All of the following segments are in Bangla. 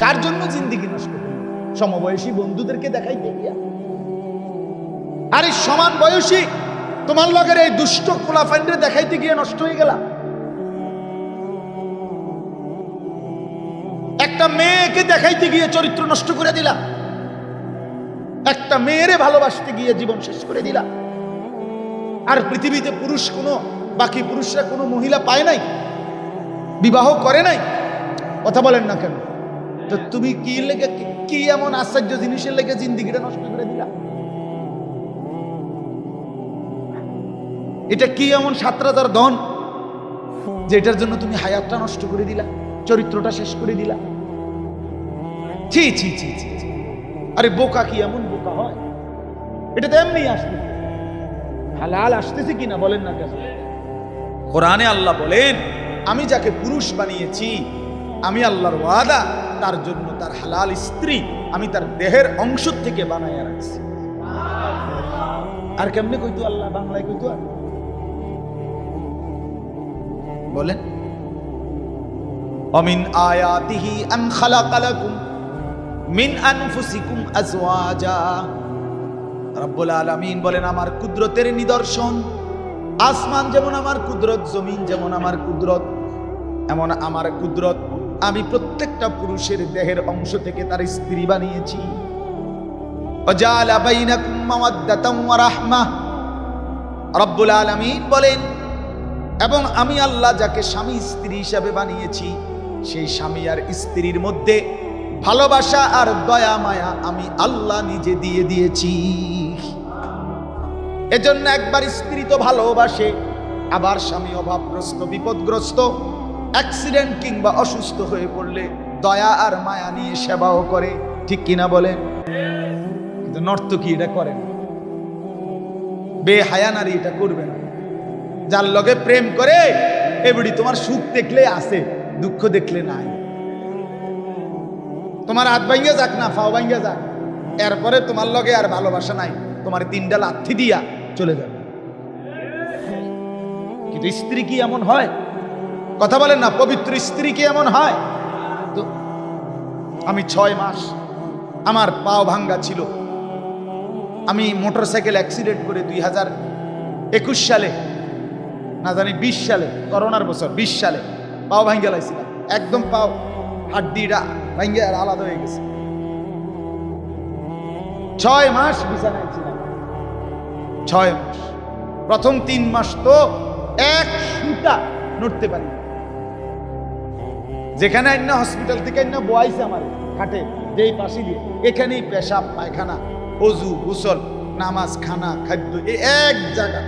কার জন্য জিন্দিগি নষ্ট সমবয়সী বন্ধুদেরকে দেখাইতে গিয়া। আরে, সমান বয়সী, তোমার লগের এই দুষ্ট কোলাফাইন্ডে দেখাইতে গিয়ে নষ্ট হয়ে গেলা। একটা মেয়েকে দেখাইতে গিয়ে চরিত্র নষ্ট করে দিলা। একটা মেয়েরে ভালোবাসতে গিয়ে জীবন শেষ করে দিলা। আর পৃথিবীতে পুরুষ কোনো, বাকি পুরুষরা কোনো মহিলা পায় নাই, বিবাহ করে নাই, কথা বলেন না কেন? তো তুমি কি লেগে কি এমন আশ্চর্য জিনিসের লেগে জিন্দিগিটা নষ্ট করে দিলা? এটা কি এমন সাত রাজার ধন যে এটার জন্য তুমি হায়াতটা নষ্ট করে দিলা, চরিত্রটা শেষ করে দিলা? ছি ছি ছি ছি। আরে বোকা কি এমন বোকা হয়? এটা তো এমনি আসতে হালাল আসতেছে কিনা বলেন না কেন? কোরআনে আল্লাহ বলেন, আমি যাকে পুরুষ বানিয়েছি, আমি আল্লাহর ওয়াদা। তার জন্য তার হালাল স্ত্রী আমি তার দেহের অংশ থেকে বানাইয়া রাখছি। আর কেমনে কইতো আল্লাহ, বাংলায় কইতো আর? বলেন। অমিন আয়াতিহি আন খালাকা লাকুম মিন আনফুসিকুম আজওয়াজা। রব্বুল আলামিন বলেন, আমার কুদরতের নিদর্শন, আসমান যেমন আমার কুদরত, জমিন যেমন আমার কুদরত, এমন আমার কুদরত আমি প্রত্যেকটা পুরুষের দেহের অংশ থেকে তার স্ত্রী বানিয়েছি। রব্বুল আলামিন বলেন, এবং আমি আল্লাহ যাকে স্বামী স্ত্রী হিসাবে বানিয়েছি, সেই স্বামী আর স্ত্রীর মধ্যে ভালোবাসা আর দয়া মায়া আমি আল্লাহ নিজে দিয়ে দিয়েছি। এজন্য একবার স্ত্রী তো ভালোবাসে, আবার স্বামী অভাবগ্রস্ত, বিপদগ্রস্ত অ্যাক্সিডেন্ট কিংবা অসুস্থ হয়ে পড়লে দয়া আর মায়া নিয়ে সেবাও করে, ঠিক কিনা বলেন? কিন্তু নর্তকী এটা করেন বেহায়া নারী এটা করবে না। যার লগে প্রেম করে এবারে তোমার সুখ দেখলে আসে দুঃখ দেখলে নাই। তোমার হাত ভাঙ্গে যাক না ফাও ভাঙ্গে যাক। এরপরে তোমার লগে আর ভালোবাসা নাই। তোমার তিনটা লাথি দিয়া চলে যাবে। কিন্তু স্ত্রী কি এমন হয়? কথা বলেন না, পবিত্র স্ত্রী কি এমন হয়? তো আমি ছয় মাস আমার পাও ভাঙ্গা ছিল। আমি মোটর সাইকেল অ্যাক্সিডেন্ট করে দুই হাজার একুশ সালে, না জানি বিশ সালে, করোনার বছর, বিশ সালে পাও ভাঙ্গে লাইছিলাম একদম পাও হাড্ডিটা ভাঙ্গে আর আলাদা হয়ে গেছে। ছয় মাস বিছানায় ছিলাম। ছয় মাস। প্রথম তিন মাস তো এক সুতা নড়তে পারি। যেখানে আইনা হসপিটাল থেকে আইনা বয়াইছে আমার খাটে, যেই পাশে দিয়ে। এখানেই পেশাব, পায়খানা, অজু, গোসল, নামাজ, খানা, খাদ্য এই এক জায়গা।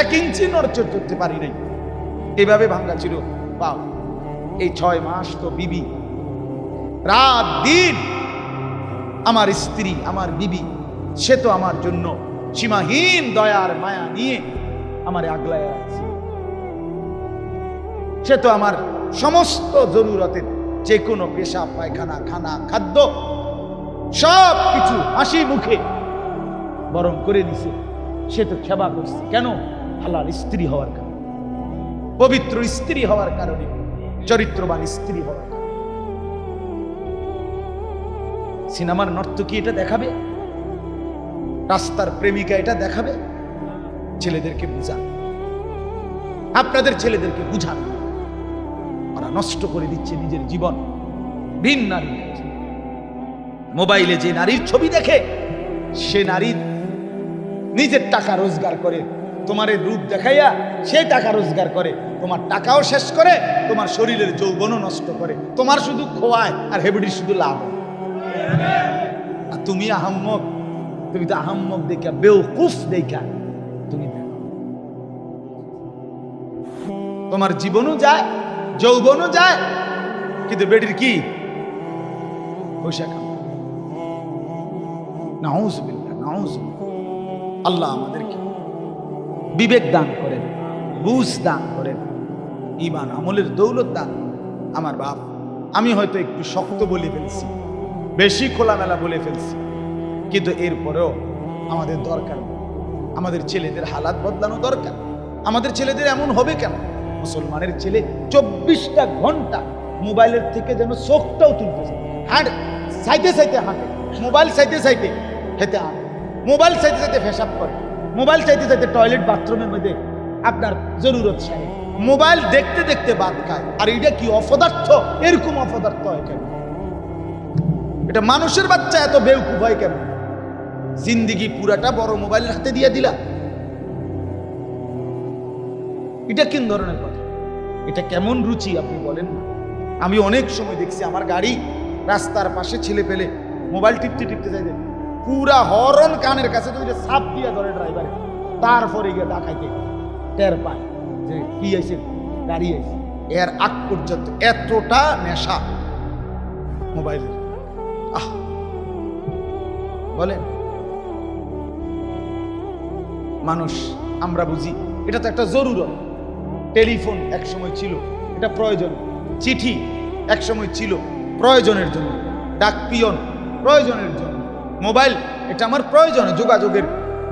এক ইঞ্চি নড়চড় করতে পারি নাই। এভাবে ভাঙ্গা ছিল পাও। এই ছয় মাস তো বিবি। রাত দিন আমার স্ত্রী, আমার বিবি, সে তো আমার জন্য সীমাহীন দয়ার মায়া নিয়ে আমার আগলায় রাখছে সে তো আমার সমস্ত জরুরতের যে কোনো পেশা, পায়খানা, খানা, খাদ্য, সব কিছু হাসি মুখে বরং করে নিছে। সে তো সেবা করছে। কেন? হালাল স্ত্রী হওয়ার কারণে। পবিত্র স্ত্রী হওয়ার কারণে, চরিত্রবান স্ত্রী হওয়ার সিনেমার নর্তকী এটা দেখাবে? রাস্তার প্রেমিকা এটা দেখাবে? ছেলেদেরকে বুঝান। আপনাদের ছেলেদেরকে বুঝান। ওরা নষ্ট করে দিচ্ছে নিজের জীবন। ভিন নারী মোবাইলে যে নারীর ছবি দেখে, সে নারী নিজের টাকা রোজগার করে, তোমার রূপ দেখাইয়া সে টাকা রোজগার করে, তোমার টাকাও শেষ করে, তোমার শরীরের যৌবনও নষ্ট করে। তোমার শুধু খোয়ায় আর হেবড়ির শুধু লাভ। আর তুমি আহাম্মক, তুমি তো আহাম্মক দেখা বেউকুফ দেখা তুমি তোমার জীবনও যায় যৌবনও যায়, কিন্তু বেডির কি? আল্লাহ আমাদেরকে বিবেক দান করেন, বুঝ দান করেন ইমান আমলের দৌলত দান আমার বাপ, আমি হয়তো একটু শক্ত বলে ফেলছি, বেশি খোলামেলা বলে ফেলছি, কিন্তু এরপরেও আমাদের দরকার। আমাদের ছেলেদের হালাত বদলানো দরকার। আমাদের ছেলেদের এমন হবে কেন? মুসলমানের ছেলে চব্বিশটা ঘণ্টা মোবাইলের থেকে যেন চোখটাও তুলতেছে হাঁট, সাইতে সাইতে হাঁটে। মোবাইল সাইতে সাইতে হেতে হাঁটে মোবাইল চাইতে চাইতে ফেসাব করে। মোবাইল চাইতে চাইতে টয়লেট, বাথরুমের মধ্যে আপনার জরুরত সারে। মোবাইল দেখতে দেখতে বাদ খায়। আর এটা কি অপদার্থ? এরকম অপদার্থ হয় কেন? এটা মানুষের বাচ্চা এত বেউকুফ হয় কেন? জিন্দিগি পুরাটা বড় মোবাইলের হাতে দিয়ে দিলা। এটা কোন ধরনের কথা? এটা কেমন রুচি আপনি বলেন আমি অনেক সময় দেখছি আমার গাড়ি রাস্তার পাশে ছেলে পেলে মোবাইল টিপতে টিপতে যাইতে পুরা হরন কানের কাছে তো সাপ দিয়ে ধরে ড্রাইভারে তারপরে গিয়ে ডাকাইতে টের পায় যে কি আছে গাড়ি আছে এর আগ পর্যন্ত এতটা নেশা মোবাইলের। আহ। বলেন। মানুষ, আমরা বুঝি, এটা তো একটা জরুরত। টেলিফোন এক সময় ছিল, এটা প্রয়োজন। চিঠি এক সময় ছিল, প্রয়োজনের জন্য। ডাক পিয়ন, প্রয়োজনের জন্য। মোবাইল, এটা আমার প্রয়োজন, যোগাযোগের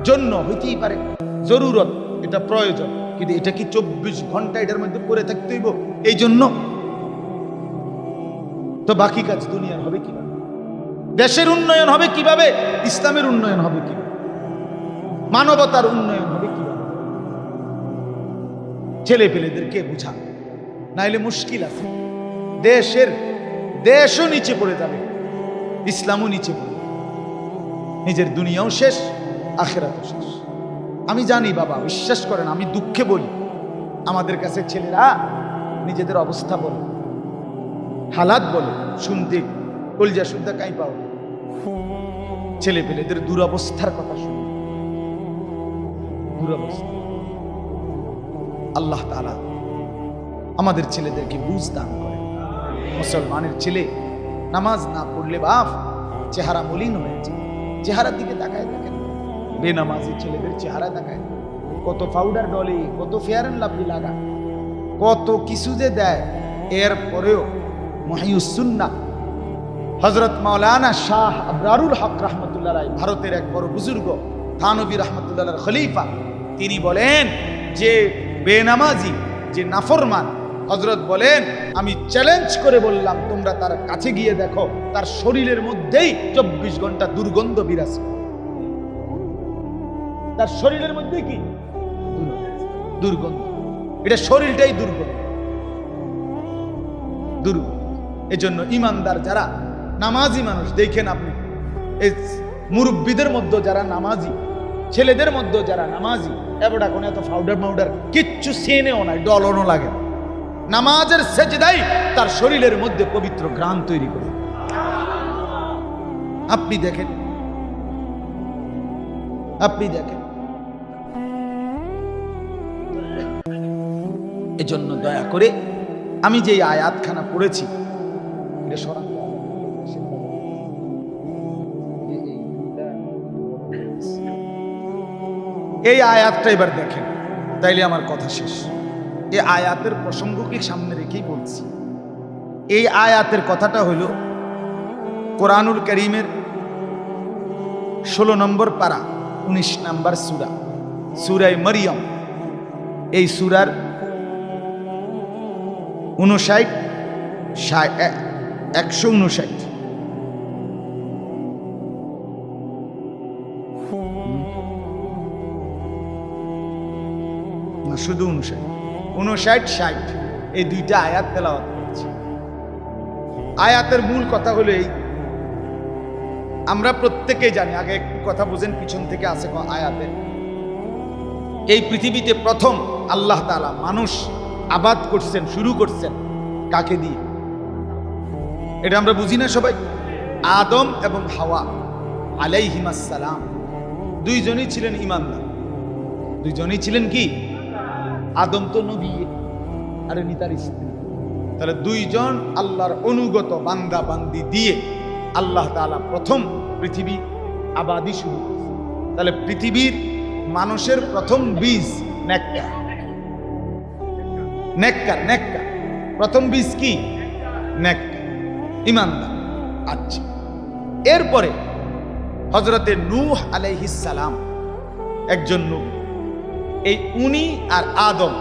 জন্য। হইতেই পারে, জরুরত, এটা প্রয়োজন। কিন্তু এটা কি চব্বিশ ঘণ্টা এটার মধ্যে পড়ে থাকতে হইব? এই জন্য তো বাকি কাজ দুনিয়ার হবে কীভাবে? দেশের উন্নয়ন হবে কীভাবে? ইসলামের উন্নয়ন হবে কীভাবে? মানবতার উন্নয়ন হবে ছেলে পেলেদেরকে বুঝা। নাইলে মুশকিল আছে। দেশের, দেশও নিচে পড়ে যাবে। ইসলামও নিচে পড়ে নিজের দুনিয়াও শেষ, আখেরাতও শেষ। আমি জানি বাবা, বিশ্বাস করেন, আমি দুঃখে বলি। আমাদের কাছে ছেলেরা নিজেদের অবস্থা বলে। হালাত বলে, শুনতে, কলজা শুনতে কাই পাও ছেলে পেলেদের দুরবস্থার কথা শুনি দুরবস্থা। আল্লাহ তাআলা আমাদের ছেলেদেরকে বুঝ দান করে মুসলমানের ছেলে নামাজ না পড়লে বাপ চেহারা মলিন হয়েছে চেহারার দিকে তাকায় দেখেন। বেনামাজি ছেলেদের চেহারা তাকায় কত পাউডার ডলে, কত ফেয়ার অ্যান্ড লাভলি লাগা। কত কিছু যে দেয়। এর পরেও মহিউসুন্না হজরত মাওলানা শাহ আবরারুল হক রহমতুল্লাহ রায় ভারতের এক বড় বুজুর্গ, থানবী রহমতুল্লাহ খলিফা। তিনি বলেন যে বেনামাজি, যে নাফরমান হজরত বলেন, আমি চ্যালেঞ্জ করে বললাম, তোমরা তার কাছে গিয়ে দেখো, তার শরীরের মধ্যেই চব্বিশ ঘণ্টা দুর্গন্ধ বিরাজ। তার শরীরের মধ্যে কি? দুর্গন্ধ। এটা শরীরটাই দুর্গন্ধ। দুর্গন্ধ। এজন্য ইমানদার যারা, নামাজি মানুষ, দেখেন আপনি মুরব্বীদের মধ্যে যারা নামাজি ছেলেদের মধ্যে যারা নামাজি এবারটা কোনো এত পাউডার মাউডার কিচ্ছু সেনেও নাই, ডলনও লাগে। নামাজের সেজদাই তার শরীরের মধ্যে পবিত্র গ্রাম তৈরি করে। আপনি দেখেন। আপনি দেখেন। এজন্য দয়া করে আমি যে আয়াতখানা পড়েছি, এটা সরান। এই আয়াতটা এবার দেখেন। তাইলে আমার কথা শেষ। এই আয়াতের প্রসঙ্গকে সামনে রেখেই বলছি। এই আয়াতের কথাটা হইল কোরআনুল করিমের ষোলো নম্বর পারা, উনিশ নম্বর সুরা সুরাই মরিয়ম। এই সুরার উনষাট একশো উনষাট শুধু উনষাট। উনষাট, ষাট, এই দুইটা আয়াত তেলাওয়াত করেছি। আয়াতের মূল কথা হলো এই। আমরা প্রত্যেকেই জানি, আগে একটু কথা বুঝেন, পিছন থেকে আছে আয়াতের এই পৃথিবীতে প্রথম আল্লাহ তাআলা মানুষ আবাদ করছেন, শুরু করছেন কাকে দিয়ে? এটা আমরা বুঝি না সবাই? আদম এবং হাওয়া আলাই আলাইহিমাসালাম দুইজনই ছিলেন ইমানদার। দুইজনই ছিলেন কি? আদম তো নবী, আর ইনি তার স্ত্রী। তাহলে দুইজন আল্লাহর অনুগত বান্দা বান্দি দিয়ে আল্লাহ তাআলা প্রথম পৃথিবী আবাদি শুরু তাহলে পৃথিবীর মানুষের প্রথম বীজ নেককার। নেককার নেককার। প্রথম বীজ কি? নেককার। ইমানদার। আচ্ছা। এরপরে হজরতে নূহ আলাইহিস সালাম একজন নবী। এই উনি আর আদম,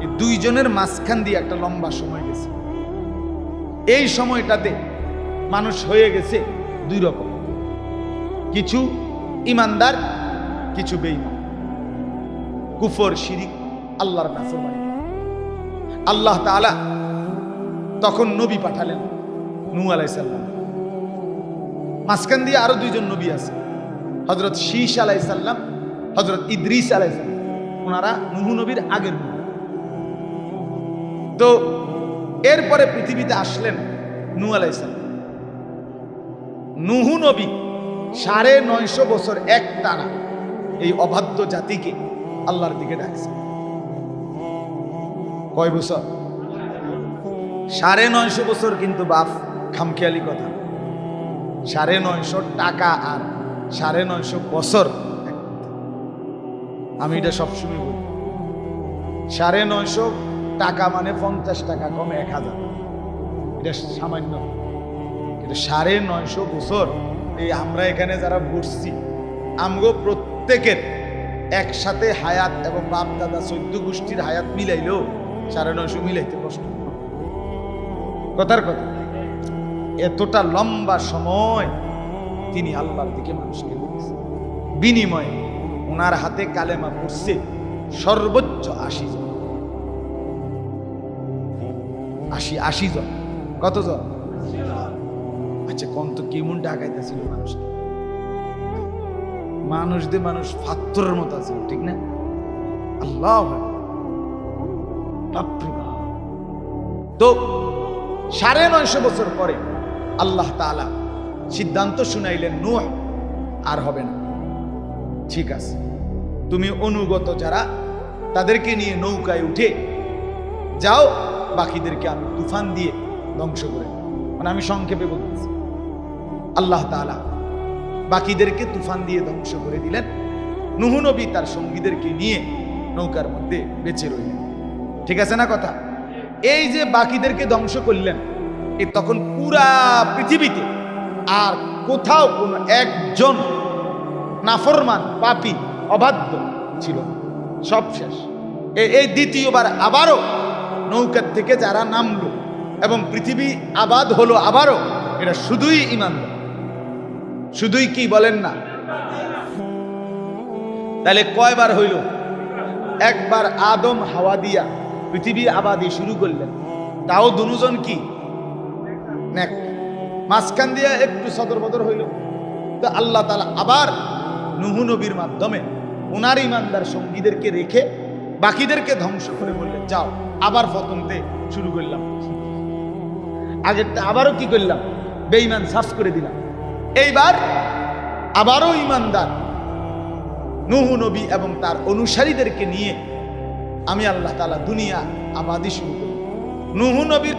এই দুইজনের মাঝখান দিয়ে একটা লম্বা সময় গেছে। এই সময়টাতে মানুষ হয়ে গেছে দুই রকম। কিছু ইমানদার, কিছু বেঈমান। কুফর, শিরিক আল্লাহর নাফরমানি আল্লাহ তাআলা তখন নবী পাঠালেন নূ আলাইসাল্লাম মাঝখান দিয়ে আরও দুইজন নবী আছে। হজরত শীষ আলাইসাল্লাম হজরত ইদ্রিস আলাইসাল্লাম ওনারা নুহু নবীর আগের তো এরপরে পৃথিবীতে আসলেন নু আলাইসাল্লাম নুহু নবী সাড়ে নয়শো বছর এক টানা এই অবাধ্য জাতিকে আল্লাহর দিকে ডাকছে। কয় বছর? সাড়ে নয়শো বছর কিন্তু বাপ, খামখেয়ালি কথা। সাড়ে নয়শো টাকা আর সাড়ে নয়শো বছর। আমি এটা সবসময় বলি। সাড়ে নয়শো টাকা মানে পঞ্চাশ টাকা, কম এক হাজার। এটা সামান্য। কিন্তু সাড়ে নয়শো বছর এই আমরা এখানে যারা ঘুরছি আমগো প্রত্যেকের একসাথে হায়াত এবং বাপ দাদা চৈদ্য গোষ্ঠীর হায়াত মিলাইলেও সাড়ে নয়শো মিলাইতে কষ্ট। কথার কথা, এতটা লম্বা সময় তিনি আল্লাহর দিকে মানুষকে বিনিময়ে ওনার হাতে কালেমা পড়ছে, সর্বোচ্চ আশি জন। আশি আশি জন। কত জন? আচ্ছা কোন তো কেমন ডাকাইতেছিল মানুষকে মানুষ দিয়ে মানুষ ফাত্তরের মতো আছে ঠিক না? আল্লাহ তো সাড়ে নয়শো বছর পরে আল্লাহ তাআলা সিদ্ধান্ত শুনাইলেন, নূহ, আর হবে না। ঠিক আছে। তুমি অনুগত যারা, তাদেরকে নিয়ে নৌকায় উঠে যাও, বাকিদেরকে আমি তুফান দিয়ে ধ্বংস করে মানে আমি সংক্ষেপে বলতেছি। আল্লাহ তাআলা বাকিদেরকে তুফান দিয়ে ধ্বংস করে দিলেন। নুহু নবী তার সঙ্গীদেরকে নিয়ে নৌকার মধ্যে বেঁচে রইলেন। ঠিক আছে না কথা? এই যে বাকিদেরকে ধ্বংস করলেন, এ তখন পুরা পৃথিবীতে আর কোথাও কোনো একজন নাফরমান, পাপি, অবাধ্য ছিল। সব শেষ। এই দ্বিতীয়বার আবারও নৌকার থেকে যারা নামলো এবং পৃথিবী আবাদ হলো আবারও এটা শুধুই ইমানদার শুধুই কি বলেন না? তাহলে কয়বার হইল? একবার আদম হাওয়া দিয়া পৃথিবী আবাদি শুরু করলেন। তাও দুজন কি? মাঝখান দিয়া একটু সদর বদর হইল। তো আল্লাহ তালা আবার নুহু নবীর মাধ্যমে ওনার ইমানদার সঙ্গীদেরকে রেখে বাকিদেরকে ধ্বংস করে বললেন, যাও, আবার ফতনতে শুরু করলাম। আগেরটা আবারও কি করলাম? বেঈমান সাফ করে দিলাম। এইবার আবারও ইমানদার নুহু নবী এবং তার অনুসারীদেরকে নিয়ে আমি আল্লাহ তালা দুনিয়া আবাদি শুরু করি নুহু নবীর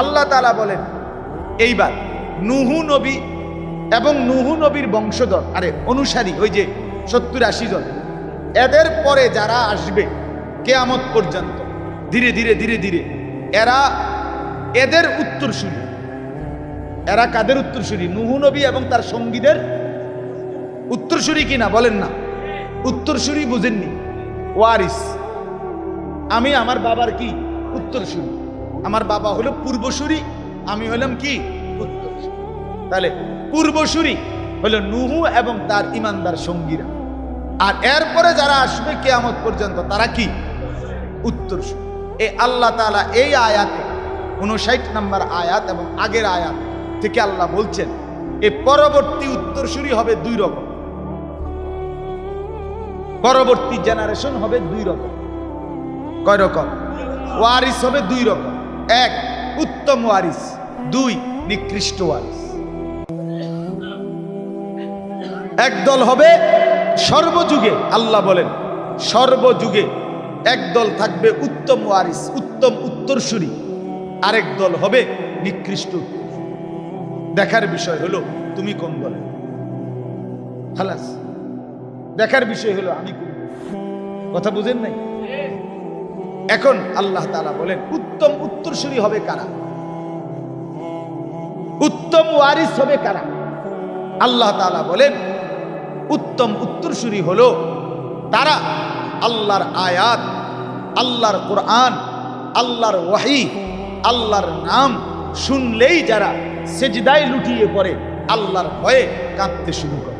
আল্লাহ তালা বলেন, এইবার নুহু নবী এবং নুহু নবীর বংশধর, আরে অনুসারী, ওই যে সত্তর আশি জন। এদের পরে যারা আসবে কেয়ামত পর্যন্ত, ধীরে ধীরে ধীরে ধীরে, এরা এদের উত্তরসূরি। এরা কাদের উত্তরসূরি? নুহু নবী এবং তার সঙ্গীদের উত্তরসূরি কিনা বলেন না। উত্তরসূরি বুঝেননি। ওয়ারিস। আমি, আমার বাবার কি? উত্তরসূরি। আমার বাবা হলো পূর্বসূরি, আমি হলাম কি? উত্তরসূরি। তাহলে পূর্বসূরি হলো নুহু এবং তার ইমানদার সঙ্গীরা। আর এরপরে যারা আসবে কেয়ামত পর্যন্ত, তারা কি? উত্তরসূরি। এই আল্লাহ তাআলা এই আয়াতে উনষাট নম্বর আয়াত এবং আগের আয়াত থেকে আল্লাহ বলছেন এই পরবর্তী উত্তরসূরি হবে দুই রকম। পরবর্তী জেনারেশন হবে দুই রকম। কয় রকম? ওয়ারিস হবে দুই রকম। এক, উত্তম ওয়ারিস। দুই, নিকৃষ্ট ওয়ারিস। একদল হবে সর্বযুগে, আল্লাহ বলেন, সর্বযুগে একদল থাকবে উত্তম ওয়ারিস, উত্তম উত্তরসূরি। আরেক দল হবে নিকৃষ্ট। দেখার বিষয় হলো, তুমি কোন দলে? খালাস, দেখার বিষয় হলো, আমি কোন কথা বুঝেন নাই? এখন আল্লাহ তাআলা বলেন, উত্তম উত্তরসূরি হবে কারা? উত্তম ওয়ারিস হবে কারা? আল্লাহ তাআলা বলেন উত্তম উত্তরসূরি হল তারা আল্লাহর আয়াত, আল্লাহর কোরআন, আল্লাহর ওয়াহি, আল্লাহর নাম শুনলেই যারা সেজদায় লুটিয়ে পড়ে, আল্লাহর ভয়ে কাঁদতে শুরু করে।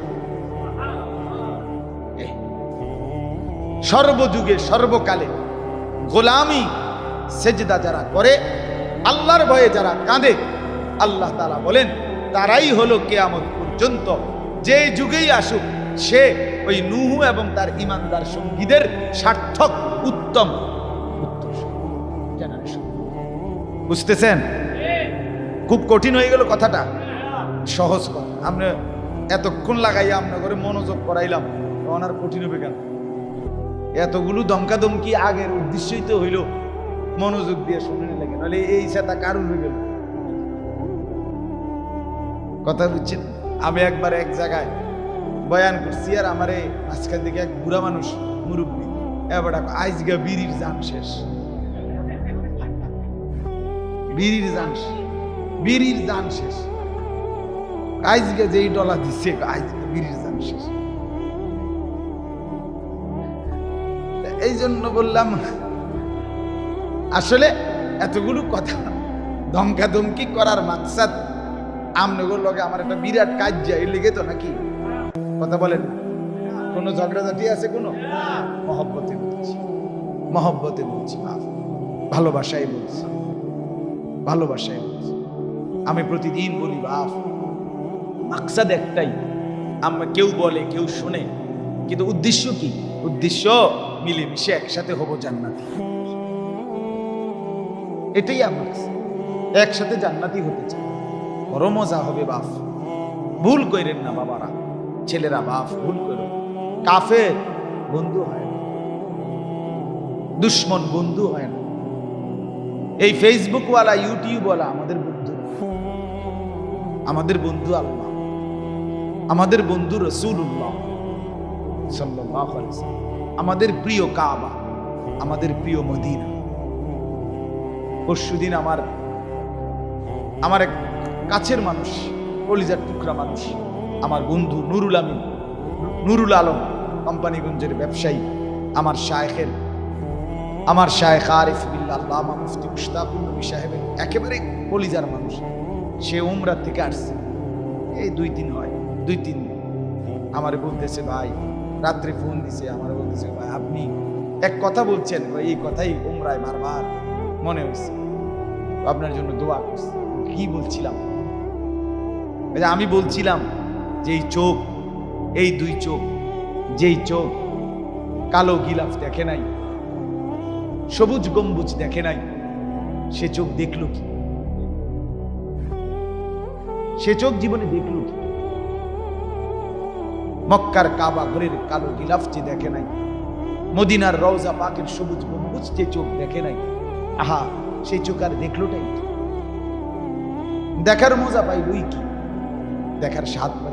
সর্বযুগে, সর্বকালে গোলামি, সেজদা যারা করে, আল্লাহর ভয়ে যারা কাঁদে, আল্লাহ তারা বলেন, তারাই হলো কেয়ামত পর্যন্ত, যে যুগেই আসুক সে ওই নুহু এবং তার ইমানদার সঙ্গীদের সার্থক, উত্তম বুঝতেছেন? খুব কঠিন হয়ে গেল কথাটা। সহজ কথা। আমরা এতক্ষণ লাগাইয়া আমরা করে মনোযোগ করাইলাম, তখন আর কঠিন হবে কেন? এতগুলো দমকাদমকি আগের উদ্দেশ্যই তো হইল মনোযোগ দিয়ে শুনে লাগে, নাহলে এই সেটা কারণ হয়ে গেল? কথা বুঝছেন? আমি একবার এক জায়গায় বয়ান করছি আর আমার আজকাল দিকে এক বুড়া মানুষ মুরব্বী। এবার আজকে বিড়ির জান শেষ। বিড়ির জান। বিড়ির জান শেষ। আজকে যেই ডলা দিচ্ছে আজকে বিড়ির জান শেষ। এই জন্য বললাম, আসলে এতগুলো কথা ধমকা ধমকি করার মাকসাদ আমনগর লগে আমার একটা বিরাট কাজ যায় লেগে তো নাকি কথা বলেন। কোনো ঝগড়াঝাটি আছে কোনো? মহব্বতে বলছি। মহব্বতে বলছি বাপ ভালোবাসায় বলছি। ভালোবাসায় বলছি। আমি প্রতিদিন বলি বাফ মাকসাদ একটাই। আমরা কেউ বলে, কেউ শুনে। কিন্তু উদ্দেশ্য কি? উদ্দেশ্য মিলেমিশে একসাথে হব জান্নাতি। এটাই আমার একসাথে জান্নাতি হতে চাই। বড় মজা হবে, বাপ। ভুল কইরেন না বাবারা। ছেলেরা বাপ, ভুল করো। কাফে বন্ধু হয় না। দুশ্মন বন্ধু হয় না। এই ফেসবুকওয়ালা ইউটিউবওয়ালা আমাদের বন্ধু আমাদের বন্ধু আল্লাহ। আমাদের বন্ধু রসুল্লাহ আমাদের প্রিয় কাবা, আমাদের প্রিয় মদিনা। পরশুদিন আমার আমার এক কাছের মানুষ, কলিজার টুকরা মানুষ আমার বন্ধু নুরুল আমিন নুরুল আলম কোম্পানিগঞ্জের ব্যবসায়ী আমার শায়েখের আমার শায়েখ আরিফ আল্লামা মুফতি মুশতাকুর নবী সাহেবের একেবারে কলিজার মানুষ। সে উমরার থেকে আসছে। এই দুই দিন হয় দুই তিন দিন। আমার বলতেছে ভাই রাত্রে ফোন দিছে। আমারে বলতেছে ভাই আপনি এক কথা বলছেন ভাই, এই কথাই উমরায় বারবার মনে হয়েছে আপনার জন্য দোয়া করছি। কি বলছিলাম? আমি বলছিলাম যে এই চোখ, এই দুই চোখ, যেই চোখ, কালো গিলাফ দেখে নাই, সবুজ গম্বুজ দেখে নাই, সে চোখ দেখল কি? সে চোখ জীবনে দেখল কি? মক্কার কাবা ঘরের কালো গিলাফ যে দেখে নাই, মদিনার রওজা পাকের সবুজ গম্বুজ যে চোখ দেখে নাই, আহা, সেই চোখ আর দেখলোটাই কি? দেখার মজা পাইলই কি? দেখার স্বাদ পাইল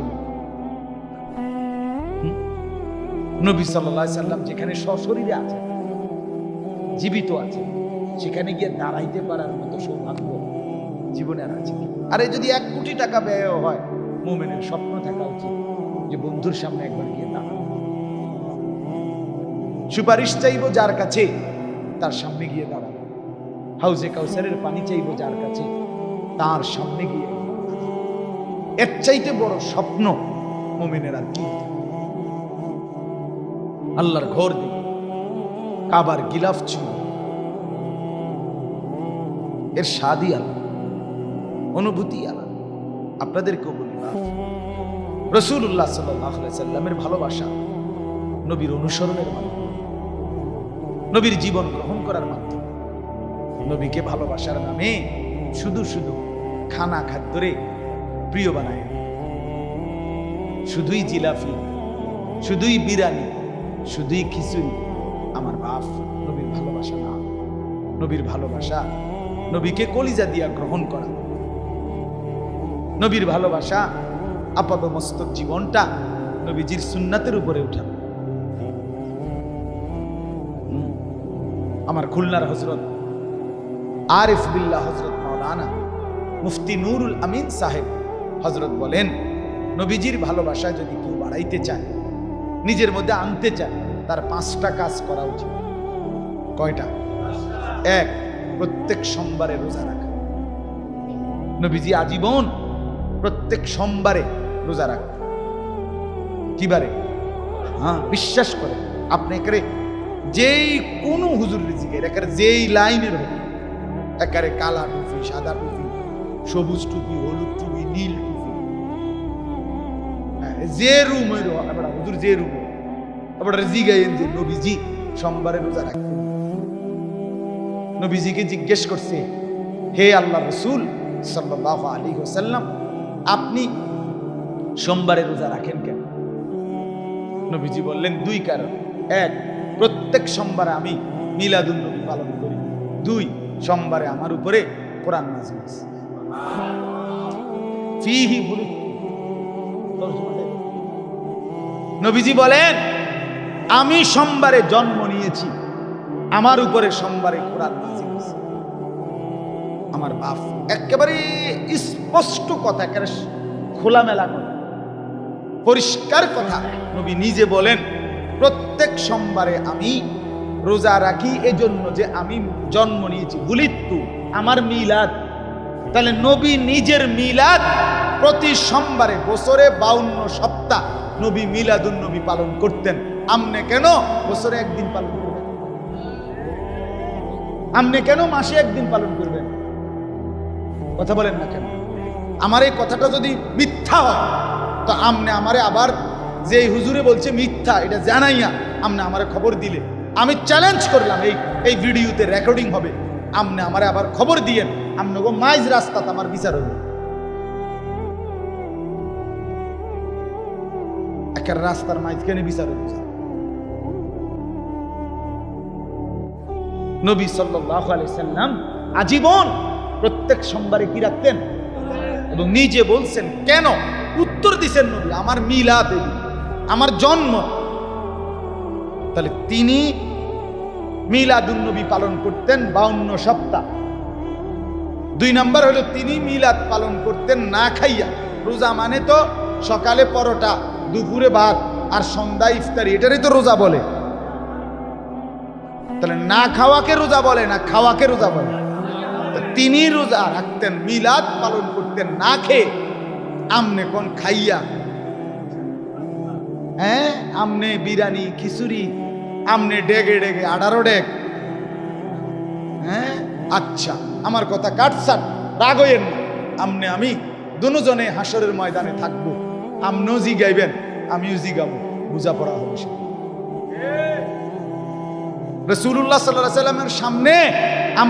নবী সাল্লাহ সাল্লাম যেখানে সশরীরে আছে জীবিত আছে সেখানে গিয়ে দাঁড়াইতে পারার মতো সৌভাগ্য জীবনে আর আছে। আরে যদি এক কোটি টাকা ব্যয় হয়, মোমেনের স্বপ্ন থাকা উচিত যে বন্ধুর সামনে একবার গিয়ে দাঁড়ানো। সুপারিশ চাইব যার কাছে, তার সামনে গিয়ে দাঁড়ানো। হাউজে কাউসারের পানি চাইব যার কাছে, তার সামনে গিয়ে এর চাইতে বড় স্বপ্ন মোমেনের আর কি? আল্লাহর ঘর দিবে কাবার গিলাফ ছিল। এর স্বাদই আলাদা অনুভূতি আলাদা আপনাদেরকেও বলি রসুল্লাহ সাল্লামের ভালোবাসা নবীর অনুসরণের মাধ্যমে, নবীর জীবন গ্রহণ করার মাধ্যমে, নবীকে ভালোবাসার নামে শুধু শুধু খানা খাদ্যরে প্রিয় বানায়। শুধুই জিলাফি, শুধুই বিরানি শুধুই খিচুড়ি। আমার বাপ নবীর ভালোবাসা না। নবীর ভালোবাসা নবীকে কলিজা দিয়া গ্রহণ করা। নবীর ভালোবাসা আপাত মস্তক জীবনটা নবীজির সুন্নাতের উপরে উঠা। আমার খুলনার হজরত আরিফ বিল্লাহ হজরত মাওলানা মুফতি নুরুল আমিন সাহেব হজরত বলেন, নবীজির ভালোবাসা যদি কেউ বাড়াইতে চায় নিজের মধ্যে আনতে চায়, তার পাঁচটা কাজ করা উচিত। কয়টা? এক, প্রত্যেক সোমবারে রোজা রাখা। নবীজি আজীবন প্রত্যেক সোমবারে রোজা রাখতেন কিবারে? হ্যাঁ বিশ্বাস করে আপনি একারে যেই কোন হুজুর রিজিকের একারে যেই লাইনের হোক একারে কালা টুপি, সাদা টুপি, সবুজ টুপি, হলুদ টুপি, নীল টুপি যে রুম রুম আপনারা হুজুর যে রুম আপনারা জিগাইন যে নবীজি সোমবারে রোজা রাখতেন নবীজিকে জিজ্ঞেস করছে, হে আল্লাহ রসুল সাল্লাহ আলী হোসাল্লাম আপনি সোমবারে রোজা রাখেন কেন নবীজি বললেন, দুই কারণ এক, প্রত্যেক সোমবারে আমি মিলাদুল নবী পালন করি দুই, সোমবারে আমার উপরে কোরআন হয়েছে। ফিহি বুরুত। নবীজি বলেন, আমি সোমবারে জন্ম নিয়েছি, আমার উপরে সোমবারে কোরআন আমার বাপ একেবারে স্পষ্ট কথা, একেবারে খোলামেলা কথা, পরিষ্কার কথা। নবী নিজে বলেন, প্রত্যেক সোমবারে আমি রোজা রাখি, এজন্য যে আমি জন্ম নিয়েছি। বুলিত্তু, আমার মিলাদ তাহলে নবী নিজের মিলাদ প্রতি সোমবারে, বছরে বাউন্ন সপ্তাহ নবী মিলাদুন নবী পালন করতেন। আমনে কেন? বছরে একদিন পালন করবেন। আমনে কেন মাসে একদিন পালন করবেন? কথা বলেন না কেন? আমার এই কথাটা যদি মিথ্যা হয়, তো আমনে আমারে আবার যে হুজুরে বলছে মিথ্যা, এটা জানাইয়া আমনে আমারে খবর দিলে। আমি চ্যালেঞ্জ করলাম, এই এই ভিডিওতে রেকর্ডিং হবে। আমনে আমারে আবার খবর দিয়েন। আমনে গো মাইজ রাস্তাত আমার বিচার হবে একের রাস্তার মাঝখানে বিচার হবে নবী সাল্লাহ সাল্লাম আজীবন প্রত্যেক সোমবারে কি রাখতেন? এবং নিজে বলছেন কেন? উত্তর দিছেন নবী আমার মিলাদ এই, আমার জন্ম। তাহলে তিনি মিলাদুন নবী পালন করতেন বাউন্ন সপ্তাহ। দুই নম্বর হলো তিনি মিলাদ পালন করতেন না খাইয়া। রোজা মানে তো সকালে পরোটা, দুপুরে ভাত আর সন্ধ্যা ইফতারি। এটারই তো রোজা বলে। তাহলে না খাওয়াকে রোজা বলে না খাওয়াকে রোজা বলে? তিনি রোজা রাখতেন, মিলাদ পালন করতেন, না খেয়ে আমনে কোন খাইয়া। হ্যাঁ আমনে বিরিয়ানি, খিচুড়ি, আমনে ডেগে ডেগে আঠারো ডেগ। হ্যাঁ আচ্ছা। আমার কথা কাটছান রাগ হইয়েন না। আমনে আমি দুজনে হাসরের ময়দানে থাকব। আমনও জিগাইবেন আমিও জিগাবো। বুঝা পড়া হবে সে। রসুল্লাহ সাল্লাহ সাল্লামের সামনে আম-